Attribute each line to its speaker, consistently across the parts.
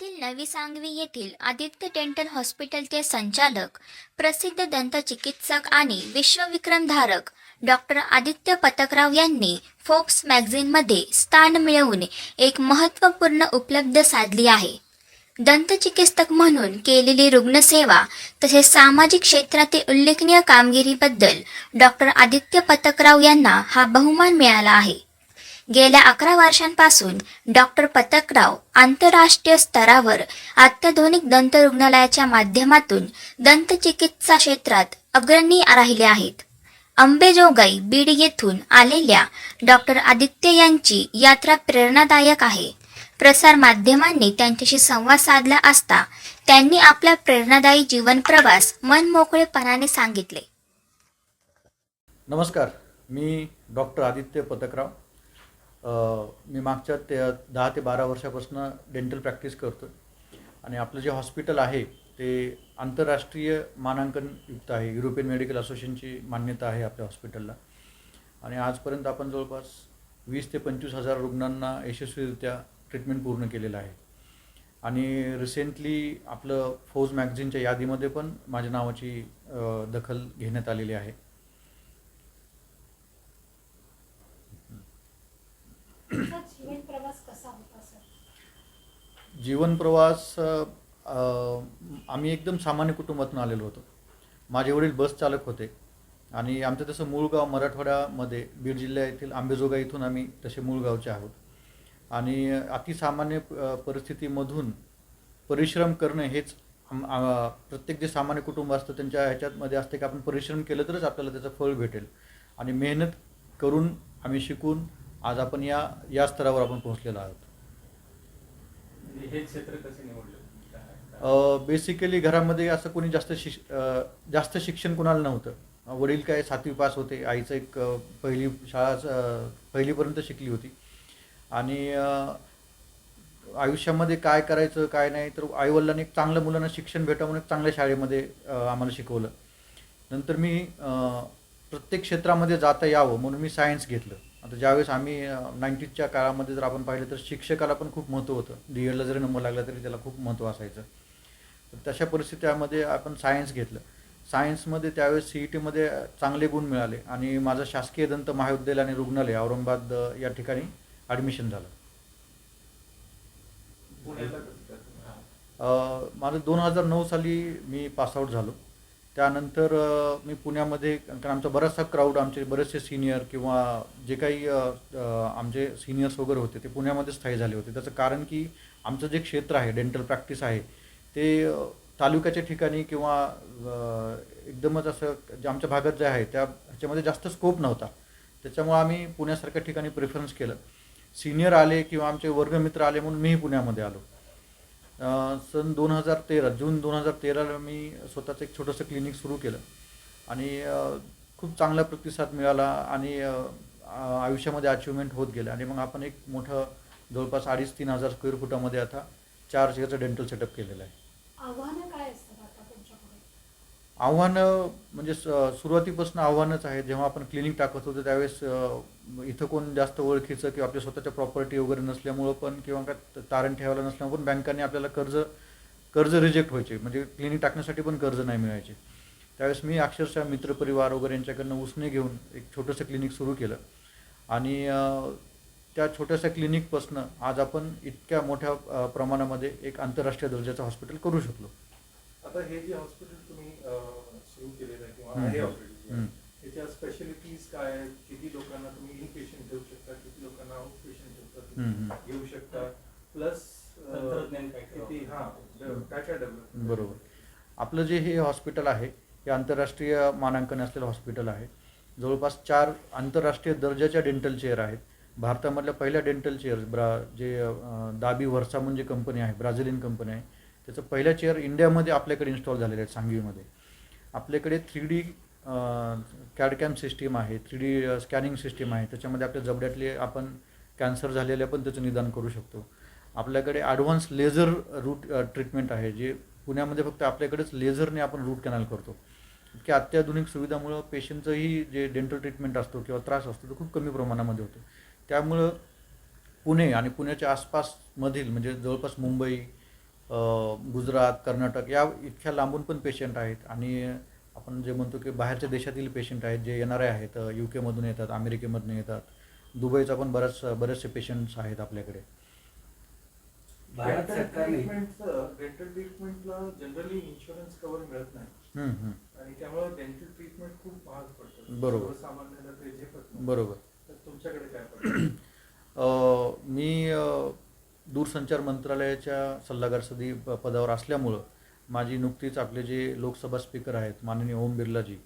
Speaker 1: पुण्यातील नवी सांगवी येथील आदित्य डेंटल हॉस्पिटलचे संचालक प्रसिद्ध दंतचिकित्सक आणि विश्वविक्रमधारक डॉक्टर आदित्य पतकराव यांनी फोर्ब्स मॅगझिनमध्ये स्थान मिळवून एक महत्त्वपूर्ण उपलब्ध साधली आहे. दंतचिकित्सक म्हणून केलेली रुग्णसेवा तसेच सामाजिक क्षेत्रातील उल्लेखनीय कामगिरीबद्दल डॉक्टर आदित्य पतकराव यांना हा बहुमान मिळाला आहे. गेल्या अकरा वर्षांपासून डॉक्टर पतकराव आंतरराष्ट्रीय स्तरावर अत्याधुनिक दंत रुग्णालयाच्या माध्यमातून दंतचिकित्सा क्षेत्रात अग्रणी राहिले आहेत. अंबेजोगाई बीड येथून आलेल्या डॉक्टर आदित्य यांची यात्रा प्रेरणादायक आहे. प्रसार माध्यमांनी त्यांच्याशी संवाद साधला असता त्यांनी आपला प्रेरणादायी जीवन प्रवास मनमोकळेपणाने सांगितले.
Speaker 2: नमस्कार. मी डॉक्टर आदित्य पतकराव. मी मागच्या ते दहा ते बारा वर्षापासून डेंटल प्रॅक्टिस करतो आणि आपलं जे हॉस्पिटल आहे ते आंतरराष्ट्रीय मानांकनयुक्त आहे. युरोपियन मेडिकल असोसिएशनची मान्यता आहे आपल्या हॉस्पिटलला आणि आजपर्यंत आपण जवळपास वीस ते पंचवीस हजार रुग्णांना यशस्वीरित्या ट्रीटमेंट पूर्ण केलेलं आहे. आणि रिसेंटली आपलं फौज मॅगझिनच्या यादीमध्ये पण माझ्या नावाची दखल घेण्यात आलेली आहे.
Speaker 3: जीवन प्रवास कसा होता सर?
Speaker 2: जीवन प्रवास आम्ही एकदम सामान्य कुटुंबातून आलेलो होतो. माझे वडील बस चालक होते आणि आमचं तसं मूळ गाव मराठवाड्यामध्ये बीड जिल्ह्या येथील आंबेजोगा इथून आम्ही तसे मूळ गावचे आहोत. आणि अतिसामान्य परिस्थितीमधून परिश्रम करणं हेच प्रत्येक जे सामान्य कुटुंब असतं त्यांच्या ह्याच्यातमध्ये असते की आपण परिश्रम केलं तरच आपल्याला त्याचं फळ भेटेल. आणि मेहनत करून आम्ही शिकून आज आपण या या स्तरावर आपण पोहोचलेलो आहोत.
Speaker 4: हे क्षेत्र कसे निवडलं? काय-
Speaker 2: बेसिकली घरामध्ये असं कोणी जास्त अ, जास्त शिक्षण कोणाला नव्हतं. वडील काय सातवी पास होते आईचं एक पहिली शाळा पहिलीपर्यंत शिकली होती. आणि आयुष्यामध्ये काय करायचं काय नाही तर आईवडिलांनी एक चांगलं मुलांना शिक्षण भेटावं म्हणून एक चांगल्या शाळेमध्ये आम्हाला शिकवलं. नंतर मी प्रत्येक क्षेत्रामध्ये जाता यावं म्हणून मी सायन्स घेतलं. आता ज्यावेळेस आम्ही नाईन्टीजच्या काळामध्ये जर आपण पाहिलं तर शिक्षकाला पण खूप महत्त्व होतं. डी एडला जरी नंबर लागला तरी त्याला खूप महत्त्व असायचं. तर तशा परिस्थितीमध्ये आपण सायन्स घेतलं. सायन्समध्ये त्यावेळेस सी ई टीमध्ये चांगले गुण मिळाले आणि माझं शासकीय दंत महाविद्यालय आणि रुग्णालय औरंगाबाद या ठिकाणी ॲडमिशन झालं. माझं दोन हजार नऊ साली मी पासआउट झालो. त्यानंतर मी पुण्यामध्ये कारण आमचा बराचसा क्राऊड आमचे बरेचसे सिनियर किंवा जे काही आमचे सिनियर्स वगैरे होते ते पुण्यामध्ये स्थायी झाले होते. त्याचं कारण की आमचं जे क्षेत्र आहे डेंटल प्रॅक्टिस आहे ते तालुक्याच्या ठिकाणी किंवा एकदमच असं जे आमच्या भागात जे आहे त्या ह्याच्यामध्ये जास्त स्कोप नव्हता. त्याच्यामुळे आम्ही पुण्यासारख्या ठिकाणी प्रेफरन्स केलं. सिनियर आले किंवा आमचे वर्गमित्र आले म्हणून मीही पुण्यामध्ये आलो. सन दोन हजार तेरा जून दोन हजार तेराला मी स्वतःचं एक छोटंसं क्लिनिक सुरू केलं. आणि खूप चांगला प्रतिसाद मिळाला आणि आयुष्यामध्ये अचिव्हमेंट होत गेलं. आणि मग आपण एक मोठं जवळपास अडीच तीन हजार स्क्वेअर फुटामध्ये आता चार चेअरचं डेंटल सेटअप केलेलं आहे
Speaker 3: आव्हानं काय असतात आता तुमच्यापुढे
Speaker 2: आव्हानं म्हणजे स- सुरुवातीपासून आव्हानच आहे जेव्हा आपण क्लिनिक टाकत होतो त्यावेळेस इथं कोण जास्त ओळखीचं किंवा आपल्या स्वतःच्या प्रॉपर्टी वगैरे नसल्यामुळं पण किंवा काय तारण ठेवायला नसल्यामुळे पण बँकांनी आपल्याला कर्ज कर्ज रिजेक्ट व्हायचे. म्हणजे क्लिनिक टाकण्यासाठी पण कर्ज नाही मिळायचे. त्यावेळेस मी अक्षरशः मित्रपरिवार वगैरे यांच्याकडनं उसने घेऊन एक छोटंसं क्लिनिक सुरू केलं. आणि त्या छोट्याशा क्लिनिकपासनं आज आपण इतक्या मोठ्या प्रमाणामध्ये एक आंतरराष्ट्रीय दर्जाचं हॉस्पिटल करू शकलो.
Speaker 4: आता हे जे हॉस्पिटल तुम्ही सुरू केलेलं आहे किंवा. आहे ऑलरेडी. त्याच्या स्पेशालिटीज काय आहेत? किती लोकांना तुम्ही इन पेशंट ठेवू शकता? किती लोकांना आउट पेशंट ठेवता. घेऊ शकता? प्लस
Speaker 5: तंत्रज्ञान काय काय
Speaker 4: किती हा काय काय डेव्हलप
Speaker 2: बरोबर. आपलं जे हे हॉस्पिटल आहे हे आंतरराष्ट्रीय मानांकन असलेलं हॉस्पिटल आहे. जवळपास चार आंतरराष्ट्रीय दर्जाच्या डेंटल चेअर आहेत. भारतामधल्या पहिल्या डेंटल चेअर ब्रा जे दाबी वर्सा म्हणजे कंपनी आहे ब्राझिलियन कंपनी आहे. त्याचं पहिल्या चेअर इंडियामध्ये आपल्याकडे इन्स्टॉल झालेले आहेत सांगवीमध्ये. आपल्याकडे three D CAD CAM system आहे थ्री डी स्कॅनिंग सिस्टीम आहे. त्याच्यामध्ये आपल्या जबड्यातले आपण कॅन्सर झालेले पण त्याचं निदान करू शकतो. आपल्याकडे ॲडव्हान्स लेझर रूट ट्रीटमेंट आहे जे पुण्यामध्ये फक्त आपल्याकडेच लेझरने आपण रूट कॅनल करतो. इतक्या अत्याधुनिक सुविधामुळं पेशंटचंही जे डेंटल ट्रीटमेंट असतो किंवा त्रास असतो तो खूप कमी प्रमाणामध्ये होतो. त्यामुळं पुणे आणि पुण्याच्या आसपासमधील म्हणजे जवळपास मुंबई गुजरात कर्नाटक या इतक्या लांबून पण पेशंट आहेत. आणि आपण जे म्हणतो की बाहेरच्या देशातील पेशंट आहेत जे येणारे आहेत यू केमधून येतात अमेरिकेमधून येतात. दुबईचा पण बराच बरेचसे पेशंट्स आहेत आपल्याकडे.
Speaker 5: भारत सरकारने
Speaker 4: ट्रीटमेंटचं डेंटल ट्रीटमेंटला जनरली इन्शुरन्स कव्हर मिळत नाही.
Speaker 2: हम्म, हम्म.
Speaker 4: आणि त्यामुळे डेंटल ट्रीटमेंट खूप महाग पडतं.
Speaker 2: बरोबर. बरोबर.
Speaker 4: तर तुमच्याकडे काय पडतं?
Speaker 2: अ, मी दूरसंचार मंत्रालयाच्या सल्लागार सदी प- पदावर असल्यामुळं माझी नुकतीच आपले जे लोकसभा स्पीकर आहेत माननीय ओम बिर्लाजी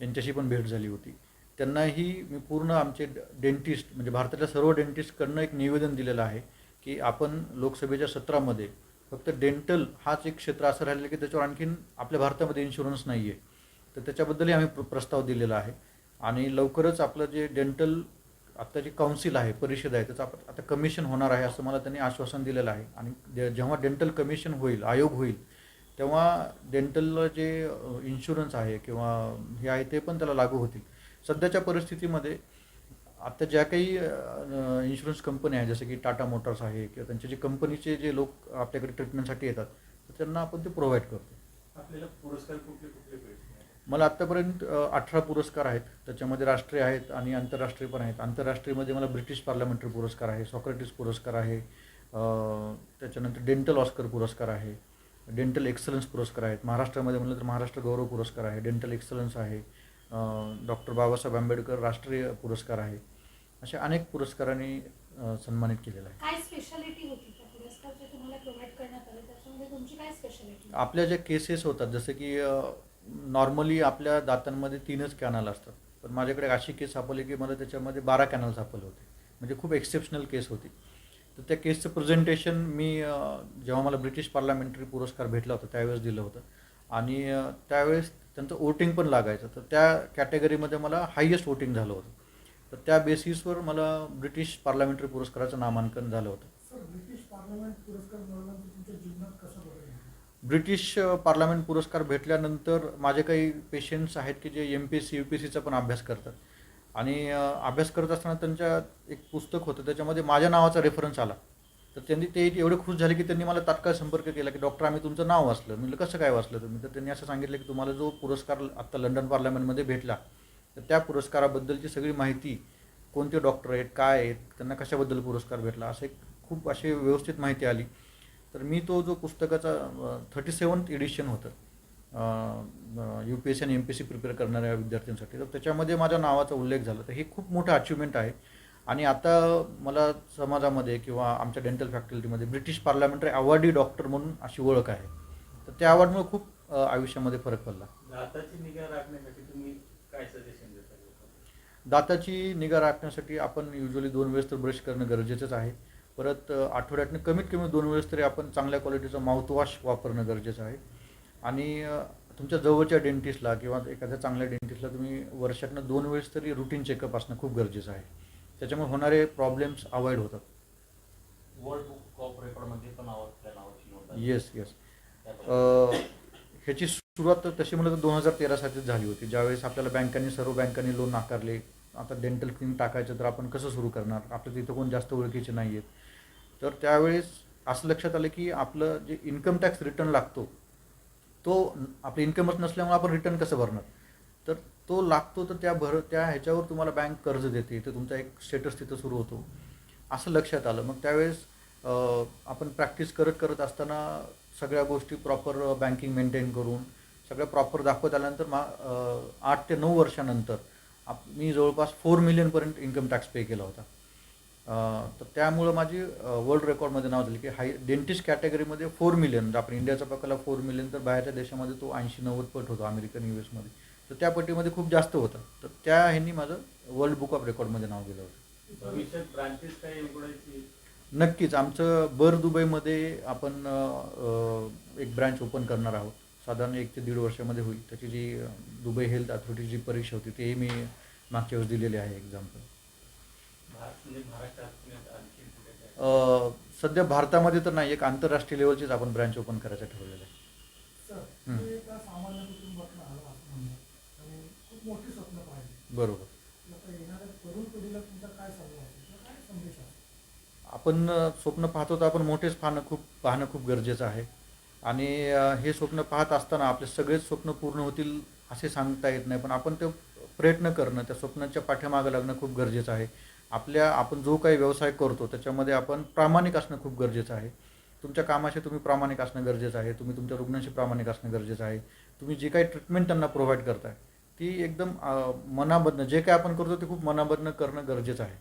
Speaker 2: यांच्याशी पण भेट झाली होती. त्यांनाही मी पूर्ण आमचे डेंटिस्ट म्हणजे भारतातल्या सर्व डेंटिस्टकडनं एक निवेदन दिलेलं आहे की आपण लोकसभेच्या सत्रामध्ये फक्त डेंटल हाच एक क्षेत्र असं राहिलं की त्याच्यावर आणखीन आपल्या भारतामध्ये इन्शुरन्स नाही आहे तर त्याच्याबद्दलही आम्ही प्र- प्रस्ताव दिलेला आहे. आणि लवकरच आपलं जे डेंटल आत्ता जी काउन्सिल आहे परिषद आहे त्याचं आपण आता कमिशन होणार आहे असं मला त्यांनी आश्वासन दिलेलं आहे. आणि जेव्हा डेंटल कमिशन होईल आयोग होईल तेव्हा डेंटलला जे इन्शुरन्स आहे किंवा हे आहे ते पण त्याला लागू होतील. सध्याच्या परिस्थितीमध्ये आता ज्या काही इन्शुरन्स कंपनी आहे जसं की टाटा मोटर्स आहे किंवा त्यांचे जे कंपनीचे जे लोक आपल्याकडे ट्रीटमेंटसाठी येतात तर त्यांना आपण ते प्रोव्हाइड करतो.
Speaker 4: आपल्याला पुरस्कार कुठले कुठले
Speaker 2: मला आत्तापर्यंत अठरा पुरस्कार आहेत. त्याच्यामध्ये राष्ट्रीय आहेत आणि आंतरराष्ट्रीय पण आहेत. आंतरराष्ट्रीयमध्ये मला ब्रिटिश पार्लमेंटरी पुरस्कार आहे सॉक्रेटिस पुरस्कार आहे त्याच्यानंतर डेंटल ऑस्कर पुरस्कार आहे डेंटल एक्सलन्स पुरस्कार आहेत. महाराष्ट्रामध्ये म्हणलं तर महाराष्ट्र गौरव पुरस्कार आहे डेंटल एक्सलन्स आहे डॉक्टर बाबासाहेब आंबेडकर राष्ट्रीय पुरस्कार आहे. अशा अनेक पुरस्कारांनी सन्मानित केलेलं आहे. आपल्या ज्या केसेस होतात जसं की नॉर्मली आपल्या दातांमध्ये तीनच कॅनल असतात. पण माझ्याकडे अशी केस सापडली की मला त्याच्यामध्ये बारा कॅनल सापडले होते. म्हणजे खूप एक्सेप्शनल केस होती. तर त्या केसचं प्रेझेंटेशन मी जेव्हा मला ब्रिटिश पार्लमेंटरी पुरस्कार भेटला होता त्यावेळेस दिलं होतं. आणि त्यावेळेस त्यांचं वोटिंग पण लागायचं. तर त्या कॅटेगरीमध्ये मला हायेस्ट वोटिंग झालं होतं. तर त्या बेसिसवर मला ब्रिटिश पार्लमेंटरी पुरस्काराचं नामांकन झालं होतं
Speaker 6: सर ब्रिटिश पार्लमेंट पुरस्कार मिळवल्यानंतर तुमच्या जीवनात कसा बदल झाला?
Speaker 2: ब्रिटिश पार्लमेंट पुरस्कार भेटल्यानंतर माझे काही पेशंट्स आहेत की जे M P S C U P S सीचा पण अभ्यास करतात. आणि अभ्यास करत असताना त्यांच्या एक पुस्तक होतं त्याच्यामध्ये माझ्या नावाचा रेफरन्स आला. तर त्यांनी ते एवढे खुश झाले की त्यांनी मला तात्काळ संपर्क केला की डॉक्टर आम्ही तुमचं नाव वाचलं. म्हणजे कसं काय वाचलं तुम्ही? तर त्यांनी असं सांगितलं की तुम्हाला जो पुरस्कार आत्ता लंडन पार्लमेंटमध्ये भेटला तर त्या पुरस्काराबद्दलची सगळी माहिती कोणते डॉक्टर आहेत काय आहेत त्यांना कशाबद्दल पुरस्कार भेटला? असं एक खूप अशी व्यवस्थित माहिती आली. तर मी तो जो पुस्तकाचा थर्टी सेवन्थ एडिशन होतं यू पी एस सी आणि M P S C prepare करणाऱ्या विद्यार्थ्यांसाठी. तर त्याच्यामध्ये माझ्या नावाचा उल्लेख झाला. तर हे खूप मोठं अचिव्हमेंट आहे. आणि आता मला समाजामध्ये किंवा आमच्या डेंटल फॅकल्टीमध्ये ब्रिटिश पार्लमेंटरी अवॉर्डी डॉक्टर म्हणून अशी ओळख आहे. तर त्या अवॉर्डमुळे खूप आयुष्यामध्ये फरक पडला.
Speaker 5: दाताची निगा राखण्यासाठी तुम्ही काय सजेशन देता?
Speaker 2: दाताची निगा राखण्यासाठी आपण युजली दोन वेळेस तर ब्रश करणं गरजेचंच आहे. परत आठवड्यातनं कमीत कमी दोन वेळेस तरी आपण चांगल्या क्वालिटीचा माउथवॉश वापरणं गरजेचं आहे. आणि तुमच्या जवळच्या डेंटिस्टला किंवा एखाद्या चांगल्या डेंटिस्टला तुम्ही वर्षातनं दोन वेळेस तरी रुटीन चेकअप असणं खूप गरजेचं आहे. त्याच्यामुळे होणारे प्रॉब्लेम्स अवॉइड होतात.
Speaker 7: वर्ल्ड बुक ऑफ रेकॉर्डमध्ये पण नावाची.
Speaker 2: Yes yes. ह्याची सुरुवात तशी म्हणलं तर दोन हजार तेरा सालीच झाली होती. ज्यावेळेस आपल्याला बँकांनी सर्व बँकांनी लोन नाकारले आता डेंटल क्लिनिक टाकायचं तर आपण कसं सुरू करणार? आपल्या तिथं कोण जास्त ओळखीचे नाही आहेत तर त्यावेळेस असं लक्षात आलं की आपलं जे इन्कम टॅक्स रिटर्न लागतो तो आपलं इन्कमच नसल्यामुळे आपण रिटर्न कसं भरणार? तर तो लागतो तर त्या भर त्या ह्याच्यावर तुम्हाला बँक कर्ज देते. तर तुमचा एक स्टेटस तिथं सुरू होतो. असं लक्षात आलं. मग त्यावेळेस आपण प्रॅक्टिस करत करत असताना सगळ्या गोष्टी प्रॉपर बँकिंग मेंटेन करून सगळं प्रॉपर दाखवत आल्यानंतर मा आठ ते नऊ वर्षानंतर आप मी जवळपास फोर मिलियनपर्यंत इन्कम टॅक्स पे केला होता. तर त्यामुळं माझी वर्ल्ड रेकॉर्डमध्ये नाव झाली की हाय डेंटिस्ट कॅटेगरीमध्ये फोर मिलियन आपण इंडियाचा पकडला फोर मिलियन तर बाहेरच्या देशामध्ये तो ऐंशी नव्वद पट होतो अमेरिकन यू एसमध्ये तर त्या पट्टीमध्ये खूप जास्त होता. तर त्या ह्यांनी माझं वर्ल्ड बुक ऑफ रेकॉर्डमध्ये नाव दिलं होतं.
Speaker 5: भविष्यात ब्रांचेस काय उघडायची?
Speaker 2: नक्कीच. आमचं बर दुबईमध्ये आपण एक ब्रँच ओपन करणार आहोत. साधारण एक ते दीड वर्षामध्ये होईल. त्याची जी दुबई हेल्थ अथॉरिटीची जी परीक्षा होती तेही मी मागच्या वेळेस दिलेली आहे एक्झाम्पल
Speaker 5: भारत म्हणजे महाराष्ट्रात पुण्यात आणखी कुठे काय
Speaker 2: सध्या भारतामध्ये तर नाही एक आंतरराष्ट्रीय लेवलचीच आपण ब्रँच ओपन करायचं ठरवलेलं आहे. बरोबर. आपण स्वप्न पाहतो तर आपण मोठेच पाहणं खूप पाहणं खूप गरजेचं आहे. आणि हे स्वप्न पाहत असताना आपले सगळेच स्वप्न पूर्ण होतील असे सांगता येत नाही. पण आपण ते प्रयत्न करणं त्या स्वप्नाच्या पाठीमागं लागणं खूप गरजेचं आहे. आपल्या आपण जो काही व्यवसाय करतो त्याच्यामध्ये आपण प्रामाणिक असणं खूप गरजेचं आहे. तुमच्या कामाशी तुम्ही प्रामाणिक असणं गरजेचं आहे. तुम्ही तुमच्या रुग्णांशी प्रामाणिक असणं गरजेचं आहे. तुम्ही जी काही ट्रीटमेंट त्यांना प्रोव्हाइड करताय ती एकदम अ, मनामधनं जे काय आपण करतो ते खूप मनामधनं करणं गरजेचं आहे.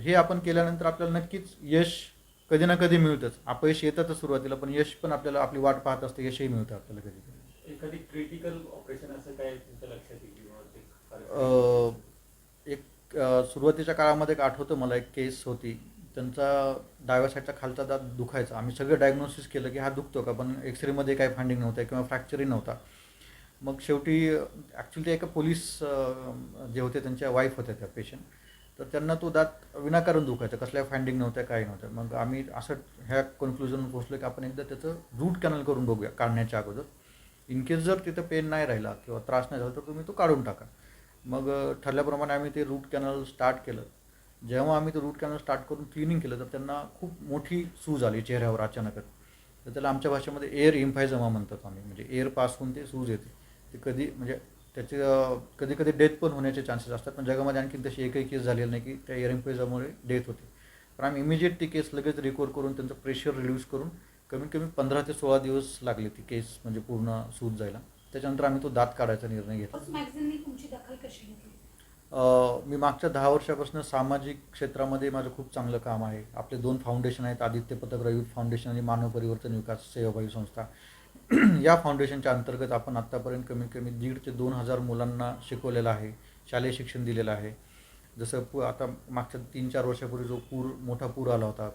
Speaker 2: हे आपण केल्यानंतर आपल्याला नक्कीच यश कधी ना कधी मिळतंच. अपयश येतातच सुरुवातीला पण यश पण आपल्याला आपली वाट पाहत असते यशही मिळतं आपल्याला कधी कधी.
Speaker 5: एखादी क्रिटिकल ऑपरेशन असं काय लक्षात
Speaker 2: एक सुरुवातीच्या काळामध्ये एक आठवतं मला एक केस होती. त्यांचा डाव्या साईडचा खालचा दात दुखायचा. आम्ही सगळं डायग्नोसिस केलं की हा दुखतो का? पण एक्सरेमध्ये काही फाइंडिंग नव्हतं किंवा फ्रॅक्चरही नव्हता. मग शेवटी ॲक्च्युली ते एका पोलीस जे होते त्यांच्या वाईफ होत्या त्या पेशंट तर त्यांना तो दात विनाकारण दुखायचा. कसल्या फाइंडिंग नव्हत्या काही नव्हत्या. मग आम्ही असं ह्या कन्क्लुजन पोहोचलो की आपण एकदा त्याचं रूट कॅनल करून बघूया काढण्याच्या अगोदर. इन केस जर तिथं पेन नाही राहिला किंवा त्रास नाही झाला तर तुम्ही तो काढून टाका. मग ठरल्याप्रमाणे आम्ही ते रूट कॅनल स्टार्ट केलं. जेव्हा आम्ही ते रूट कॅनल स्टार्ट करून क्लिनिंग केलं तर त्यांना खूप मोठी सूज आली चेहऱ्यावर अचानकच तर त्याला आमच्या भाषेमध्ये एअर इम्फायजमा म्हणतात आम्ही. म्हणजे एअर पास होऊन ते सूज येते. ते कधी म्हणजे त्याचे कधी कधी डेथ पण होण्याचे चान्सेस असतात. पण जगामध्ये आणखी तशी एकही केस झालेली नाही की त्या एअर इम्फायजमामुळे डेथ होते. पण आम्ही इमिजिएट ती केस लगेच रिकवर करून त्यांचं प्रेशर रिड्यूस करून कमीत कमी पंधरा ते सोळा दिवस लागले ती केस म्हणजे पूर्ण सूज जायला. त्याच्यानंतर आम्ही तो दात काढायचा निर्णय घेतला. मी मागच्या दहा वर्षापासून सामाजिक क्षेत्रामध्ये माझं खूप चांगलं काम आहे. आपले दोन फाउंडेशन आहेत आदित्य पथक युथ फाउंडेशन आणि मानव परिवर्तन विकास सेवाभावी संस्था. या फाउंडेशनच्या अंतर्गत आपण आत्तापर्यंत कमीत कमी दीड ते दोन हजार मुलांना शिकवलेलं आहे शालेय शिक्षण दिलेलं आहे. जसं पू आता मागच्या तीन चार वर्षापूर्वी जो पूर मोठा पूर आला होता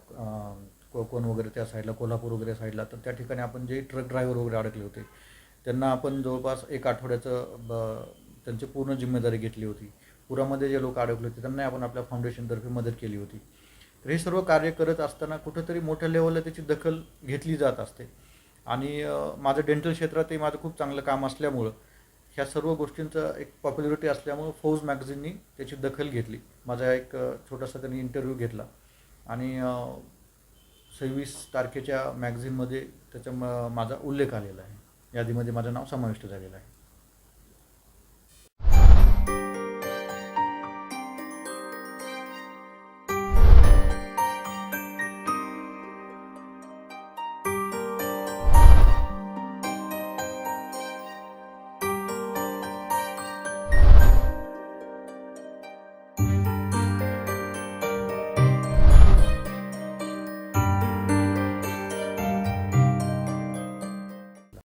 Speaker 2: कोकण वगैरे त्या साईडला कोल्हापूर वगैरे साईडला तर त्या ठिकाणी आपण जे ट्रक ड्रायव्हर वगैरे अडकले होते त्यांना आपण जवळपास एक आठवड्याचं ब त्यांची पूर्ण जिम्मेदारी घेतली होती. पुरामध्ये जे लोक अडकले होते त्यांना आपण आपल्या फाउंडेशनतर्फे मदत केली होती. तर हे सर्व कार्य करत असताना कुठंतरी मोठ्या लेवलला त्याची दखल घेतली जात असते. आणि माझं डेंटल क्षेत्रातही माझं खूप चांगलं काम असल्यामुळं ह्या सर्व गोष्टींचं एक पॉप्युलरिटी असल्यामुळं फौज मॅगझिननी त्याची दखल घेतली. माझा एक छोटासा त्यांनी इंटरव्ह्यू घेतला. आणि सव्वीस तारखेच्या मॅगझिनमध्ये त्याच्या म- माझा उल्लेख आलेला आहे. यादीमध्ये माझं नाव समाविष्ट झालेलं आहे.